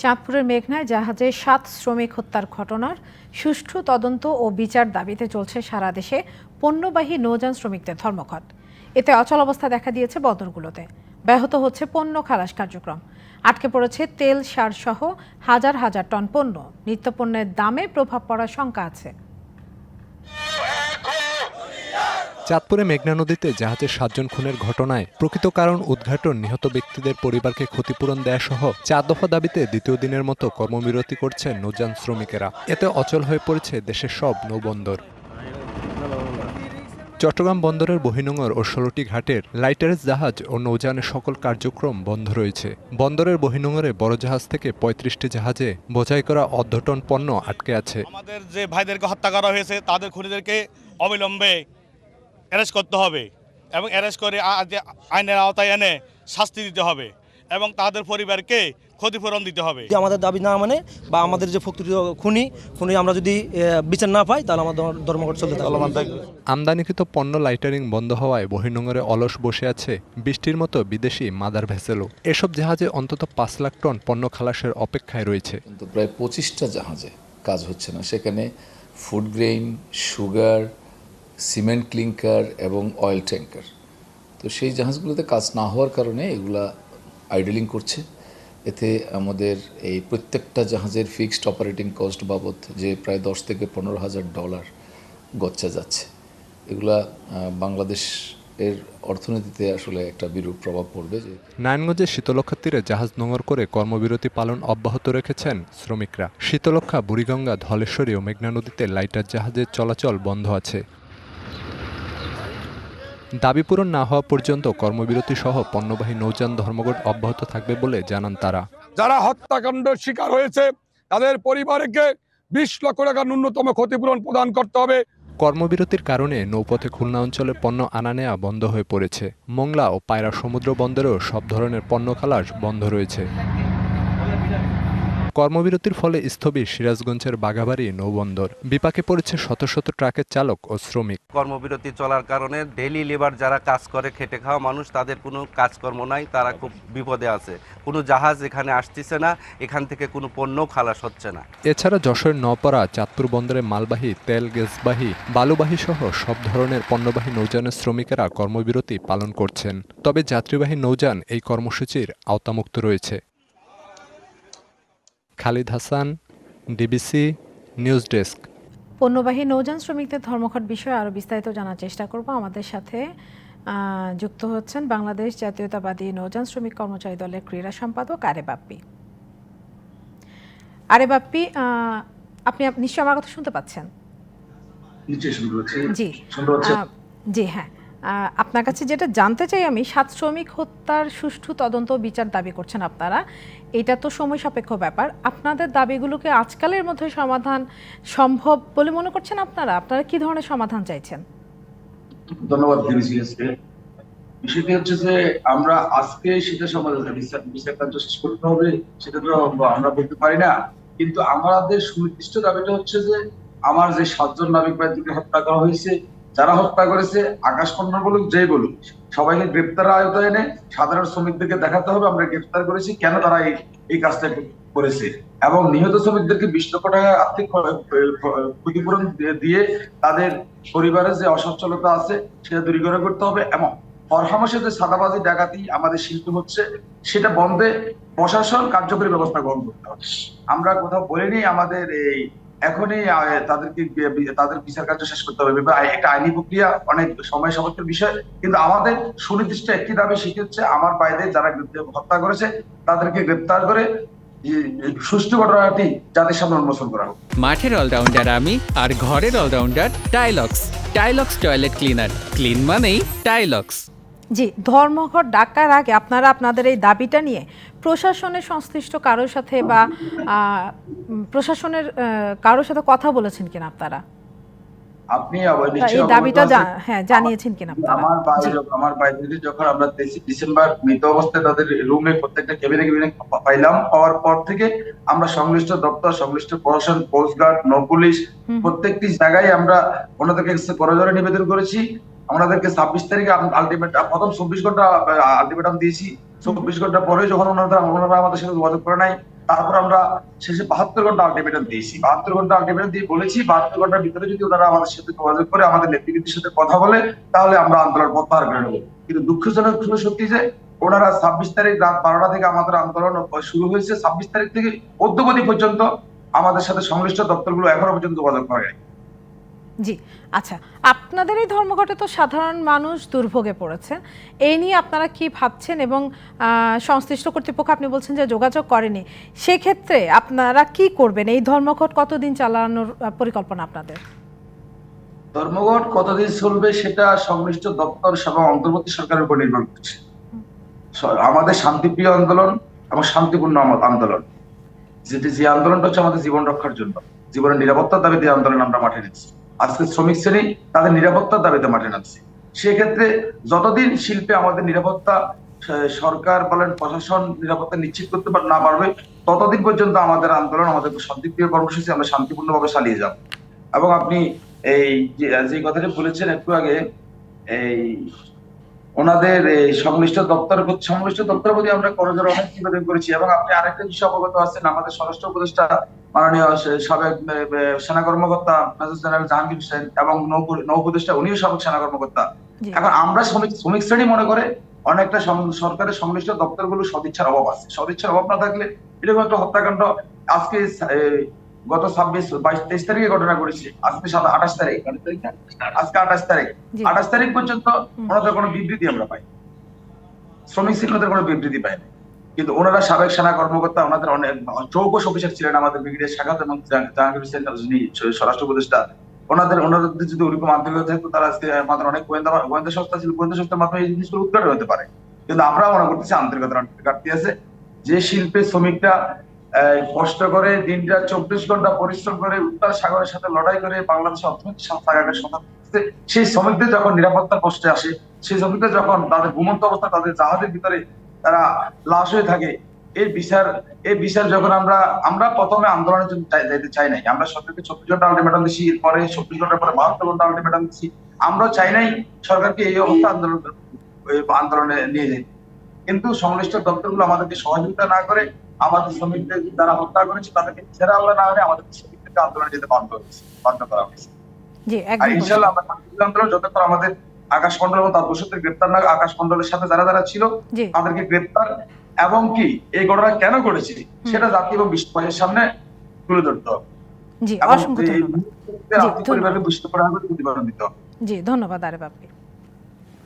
চাঁদপুরের মেঘনায় জাহাজে সাত শ্রমিক হত্যার ঘটনার সুষ্ঠু তদন্ত ও বিচার দাবিতে চলছে সারা দেশে পণ্যবাহী নৌযান শ্রমিকদের ধর্মঘট। এতে অচল অবস্থা দেখা দিয়েছে বন্দরগুলোতে। ব্যাহত হচ্ছে পণ্য খালাস কার্যক্রম। আটকে পড়েছে তেল, সার সহ হাজার হাজার টন পণ্য। নিত্যপণ্যের দামে প্রভাব পড়ার শঙ্কা আছে। চাঁদপুরে মেঘনা নদীতে জাহাজের সাতজন খুনের ঘটনায় প্রকৃত কারণ উদ্ঘাটন। নিহত ব্যক্তিদের পরিবারকে ক্ষতিপূরণ দেয়া সহ চার দফা দাবিতে দ্বিতীয় দিনের মতো কর্মবিরতি করছেন নৌযান শ্রমিকেরা। এতে অচল হয়ে পড়েছে দেশের সব নৌবন্দর। চট্টগ্রাম বন্দরের বহিনোঙর ও ষোলোটি ঘাটের লাইটারেজ জাহাজ ও নৌযানের সকল কার্যক্রম বন্ধ রয়েছে। বন্দরের বহিনোঙরে বড় জাহাজ থেকে পঁয়ত্রিশটি জাহাজে বোঝাই করা অর্ধটন পণ্য আটকে আছে। আমাদের যে ভাইদেরকে হত্যা করা হয়েছে, তাদের খুনিদেরকে অবিলম্বে অ্যারেস্ট করতে হবে এবং অ্যারেস্ট করে আইনের আওতায় এনে শাস্তি দিতে হবে এবং তাদের পরিবারকে ক্ষতিপূরণ দিতে হবে। যদি আমাদের দাবি না মানে বা আমাদের যে প্রকৃত খুনি খুনি আমরা যদি বিচার না পাই তাহলে আমাদের ধর্মঘট চলতে থাকবে। আমদানিকৃত পণ্য লাইটারিং বন্ধ হওয়ায় বহির্নোঙরে অলস বসে আছে বৃষ্টির মতো বিদেশি মাদার ভেসেলও। এসব জাহাজে অন্তত পাঁচ লাখ টন পণ্য খালাসের অপেক্ষায় রয়েছে। কিন্তু প্রায় পঁচিশটা জাহাজে কাজ হচ্ছে না। সেখানে food grain sugar cement clinker এবং অয়েল ট্যাঙ্কার। তো সেই জাহাজগুলোতে কাজ না হওয়ার কারণে এগুলা আইডলিং করছে। এতে আমাদের এই প্রত্যেকটা জাহাজের ফিক্সড অপারেটিং কস্ট বাবদ যে প্রায় দশ থেকে পনেরো হাজার ডলার গচ্ছা যাচ্ছে। এগুলা বাংলাদেশ এর অর্থনীতিতে আসলে একটা বিরূপ প্রভাব পড়বে যে নারায়ণগঞ্জের শীতলক্ষা তীরে জাহাজ নোঙর করে কর্মবিরতি পালন অব্যাহত রেখেছেন শ্রমিকরা। শীতলক্ষা বুড়িগঙ্গা, ধলেশ্বরী ও মেঘনা নদীতে লাইটার জাহাজের চলাচল বন্ধ আছে। দাবি পূরণ না হওয়া পর্যন্ত কর্মবিরতি সহ পণ্যবাহী নৌযান ধর্মঘট অব্যাহত থাকবে বলে জানান তারা। যারা হত্যাকাণ্ডের শিকার হয়েছে তাদের পরিবারকে বিশ লক্ষ টাকা ন্যূনতম ক্ষতিপূরণ প্রদান করতে হবে। কর্মবিরতির কারণে নৌপথে খুলনা অঞ্চলে পণ্য আনা নেওয়া বন্ধ হয়ে পড়েছে। মোংলা ও পায়রা সমুদ্র বন্দরেও সব ধরনের পণ্য খালাস বন্ধ রয়েছে। কর্মবিরতির ফলে স্থবির সিরাজগঞ্জের বাগাবাড়ি নৌবন্দর। বিপাকে পড়েছে শত শত ট্রাকের চালক ও শ্রমিক। কর্মবিরতি চলার কারণে ডেইলি লেবার যারা কাজ করে খেটে খাওয়া মানুষ তাদের কোনো কাজকর্ম নাই তারা খুব বিপদে আছে। কোনো জাহাজ এখানে আসতেছে না এখান থেকে কোনো পণ্য খালাস হচ্ছে না। এছাড়া যশোর নপাড়া চাঁদপুর বন্দরে মালবাহী তেল গ্যাসবাহী বালুবাহী সহ সব ধরনের পণ্যবাহী নৌযানের শ্রমিকেরা কর্মবিরতি পালন করছেন। তবে যাত্রীবাহী নৌযান এই কর্মসূচির আওতামুক্ত রয়েছে। Khalid Hasan DBC news desk. পণ্যবাহী নৌযান শ্রমিকদের ধর্মঘট বিষয়ে আরও বিস্তারিত জানার চেষ্টা করব। আমাদের সাথে যুক্ত হচ্ছেন বাংলাদেশ জাতীয়তাবাদী নৌযান শ্রমিক কর্মচারী দলের ক্রীড়া সম্পাদক আরে বাপ্পি। আরে বাপ্পি আপনি আপ- নিশ্চয়ই আমার কথা শুনতে পাচ্ছেন? জি। জি হ্যাঁ। আপনার কাছে যেটা জানতে চাই আমি, সাত শ্রমিক হত্যার সুষ্ঠু তদন্ত বিচার দাবি করছেন আপনারা। এটা তো সময় সাপেক্ষ ব্যাপার। আপনাদের দাবিগুলোকে আজকালের মধ্যে সমাধান সম্ভব বলে মনে করছেন আপনারা? আপনারা কি ধরনের সমাধান চাইছেন? ধন্যবাদ বিষয়টি হচ্ছে যে আমরা আজকে সেটা সমাধান বিচার কার্য শেষ করতে হবে, সেটা তো আমরা বলতে পারি না। কিন্তু আমাদের সুনির্দিষ্ট দাবিটা হচ্ছে যে আমার যে সাতজন নাবিক ভাইদেরকে হত্যা করা হয়েছে যারা হত্যা করেছে আকাশ কন্যা বলুক, যেই বলুক, সবাইকে গ্রেপ্তার আয়তায় এনে সাধারণ শ্রমিকদেরকে দেখাতে হবে, আমরা গ্রেপ্তার করেছি, কেন তারা এই কাজটা করেছে? এবং নিহত শ্রমিকদেরকে বিশ লক্ষ টাকা আর্থিক ক্ষতিপূরণ দিয়ে- তাদের পরিবারের যে অসচ্ছলতা আছে, সেটা দূরীকরণ করতে হবে এবং ফরহামসে যে সাদাবাজি, ডাকাতি আমাদের শিল্প হচ্ছে, সেটা বন্ধে প্রশাসন কার্যকরী ব্যবস্থা গ্রহণ করতে হবে। আমরা কোথাও বলিনি আমাদের এই এখনই তাদেরকে তাদের বিচার কার্য শেষ করতে হবে। একটা আইনি প্রক্রিয়া, অনেক সময় সাপেক্ষের বিষয়, কিন্তু আমাদের সুনির্দিষ্ট একটি দাবি সেটি হচ্ছে, আমার বাইরে যারা হত্যা করেছে, তাদেরকে গ্রেপ্তার করে সুষ্ঠু ঘটনাটি জাতির সামনে উন্মোচন করা হোক। মাঠের অলরাউন্ডার আমি, আর ঘরের allrounder Tylox. Tylox toilet cleaner. Clean মানেই টাইলক্স। জি ধর্মঘট ডাকার আগে আপনারা আপনাদের এই দাবিটা নিয়ে প্রশাসনের সংশ্লিষ্ট কারোর সাথে বা প্রশাসনের কারোর সাথে কথা বলেছেন কিনা আপনারা? আপনি এই দাবিটা হ্যাঁ জানিয়েছেন কিনা আপনারা? আমার। বাইরে আমার বাইরে যখন আমরা ডিসেম্বর মৃত অবস্থায় তাদের রুমে প্রত্যেকটা কেবিনে কেবিনে পাইলাম পাওয়ার পর থেকে আমরা সংশ্লিষ্ট দপ্তর সংশ্লিষ্ট প্রশাসন কোস্টগার্ড নৌ পুলিশ প্রত্যেকটি জায়গায় আমরা ওনাদেরকে করজোরে নিবেদন করেছি। আমাদেরকে ছাব্বিশ তারিখে আলটিমেট প্রথম চব্বিশ ঘণ্টা আলটিমেটাম দিয়েছি। চব্বিশ ঘণ্টা পরে যখন ওনারা ওনারা আমাদের সাথে যোগাযোগ করে নাই, তারপর আমরা শেষে বাহাত্তর ঘণ্টা আলটিমেটাম দিয়েছি। বাহাত্তর ঘণ্টা আলটিমেটাম দিয়ে বলেছি, বাহাত্তর ঘণ্টার ভিতরে যদি ওনারা আমাদের সাথে যোগাযোগ করে, আমাদের নেতৃবৃন্দের সাথে কথা বলে, তাহলে আমরা আন্দোলন প্রত্যাহার করে নেব। কিন্তু দুঃখজনক হলো সত্যি যে, ওনারা ছাব্বিশ তারিখ রাত বারোটা থেকে আমাদের আন্দোলন শুরু হয়েছে। ছাব্বিশ তারিখ থেকে অদ্যবধি পর্যন্ত আমাদের সাথে সংশ্লিষ্ট দপ্তরগুলো এখনও পর্যন্ত যোগাযোগ করে। জি আচ্ছা আপনাদের এই ধর্মঘটে তো সাধারণ মানুষ দুর্ভোগে পড়েছেন এই নিয়ে আপনারা কি ভাবছেন এবং সংশ্লিষ্ট কর্তৃপক্ষ আপনি বলছেন যে যোগাযোগ করেনি, সেক্ষেত্রে আপনারা কি করবেন? এই ধর্মঘট কতদিন চালানোর পরিকল্পনা আপনাদের? ধর্মঘট কতদিন চলবে সেটা সংশ্লিষ্ট দপ্তর এবং অন্তর্বর্তী সরকারের উপর নির্ভর করছে। আমাদের শান্তিপ্রিয় আন্দোলন এবং শান্তিপূর্ণ আন্দোলন। যেটি যে আন্দোলনটা হচ্ছে আমাদের জীবন রক্ষার জন্য, জীবনের নিরাপত্তার দাবিতে আন্দোলন আমরা মাঠে নিচ্ছি। আজকে শ্রমিক শ্রেণি তাদের নিরাপত্তার দাবিতে মাঠে নামছে। সেক্ষেত্রে যতদিন শিল্পে আমাদের নিরাপত্তা সরকার বলেন প্রশাসন নিরাপত্তা নিশ্চিত করতে পার- না পারবে, ততদিন পর্যন্ত আমাদের আন্দোলন, আমাদের সন্দিগ্ধ কর্মসূচি আমরা শান্তিপূর্ণভাবে চালিয়ে যাব। এবং আপনি এই যে কথাটি বলেছেন একটু আগে, এই ওনাদের এই সংশ্লিষ্ট দপ্তর সংশ্লিষ্ট দপ্তরের প্রতি আমরা করজোর অনেক নিবেদন করেছি এবং আপনি আরেকটা বিষয় অবগত আছেন আমাদের স্বরাষ্ট্র উপদেষ্টা মাননীয় সাবেক সেনা কর্মকর্তা মেজর জেনারেল জাহাঙ্গীর হোসেন এবং নৌ উপদেষ্টা উনিও সাবেক সেনা কর্মকর্তা। এখন আমরা শ্রমিক শ্রমিক শ্রেণি মনে করে অনেকটা সরকারের সংশ্লিষ্ট দপ্তরগুলো সদিচ্ছার অভাব আছে। সদিচ্ছার অভাব না থাকলে এরকম একটা হত্যাকাণ্ড আজকে গত ছাব্বিশ বাইশ তেইশ তারিখে ঘটনা করেছে আজকে সাত আঠাশ তারিখ? আজকে আঠাশ তারিখ। আঠাশ তারিখ পর্যন্ত ওনাদের কোনো বিবৃতি আমরা পাই শ্রমিক শিল্পদের কোনো বিবৃতি পাই না কিন্তু ওনারা সাবেক সেনা কর্মকর্তা ওনাদের অনেক চৌকস অফিসার ছিলেন আমাদের ব্রিগেডিয়ার শাখাত এবং জাহাঙ্গীর হোসেন যিনি স্বরাষ্ট্র উপদেষ্টা ওনাদের ওনাদের যদি ওরকম আন্তরিকতা থাকতো তারা আজকে আমাদের অনেক গোয়েন্দা গোয়েন্দা সংস্থা ছিল গোয়েন্দা সংস্থার মাধ্যমে এই জিনিসগুলো উদ্ঘাটন হতে পারে। কিন্তু আমরা মনে করতেছি আন্তরিকতার ঘাটতি আছে। যে শিল্পে শ্রমিকরা আহ, কষ্ট করে দিন রাত চব্বিশ ঘণ্টা পরিশ্রম করে উত্তর সাগরের সাথে লড়াই করে বাংলাদেশের অর্থনৈতিক সংস্থাকে সন্ধান সেই শ্রমিকদের যখন নিরাপত্তার কষ্টে আসে, সেই শ্রমিকদের যখন তাদের ঘুমন্ত অবস্থা, তাদের জাহাজের ভিতরে তারা লাশ হয়ে থাকে, এই বিচার এই বিচার যখন আমরা আমরা প্রথমে আন্দোলনের জন্য যাইতে চাই নাই। আমরা সরকারকে চব্বিশ ঘণ্টা আলটিমেটাম দিচ্ছি এরপরে চব্বিশ ঘণ্টার পরে বাহাত্তর ঘণ্টা আলটিমেটাম দিচ্ছি আমরা চাই নাই সরকারকে এই অবস্থা আন্দোলন আন্দোলনে নিয়ে যেতে। কিন্তু সংশ্লিষ্ট দপ্তরগুলো আমাদেরকে সহযোগিতা না করে আমাদের শ্রমিকদের যারা হত্যা করেছে তাদেরকে ছেড়ে আমরা না হলে আমাদের শ্রমিকদেরকে আন্দোলনে যেতে বাধ্য হয়েছে বাধ্য করা হয়েছে। আর ইনশাল্লাহ আমরা আন্দোলন যতক্ষণ আমাদের আকাশ মন্ডল এবং তার দোষদের গ্রেপ্তার না আকাশ মন্ডলের সাথে যারা যারা ছিল তাদেরকে গ্রেপ্তার এবং কি এই ঘটনা কেন ঘটেছে সেটা জাতি এবং বিশ্বের সামনে তুলে ধরতে হবে। জি অসংখ্য ধন্যবাদ। জি ধন্যবাদ। আরে বাপি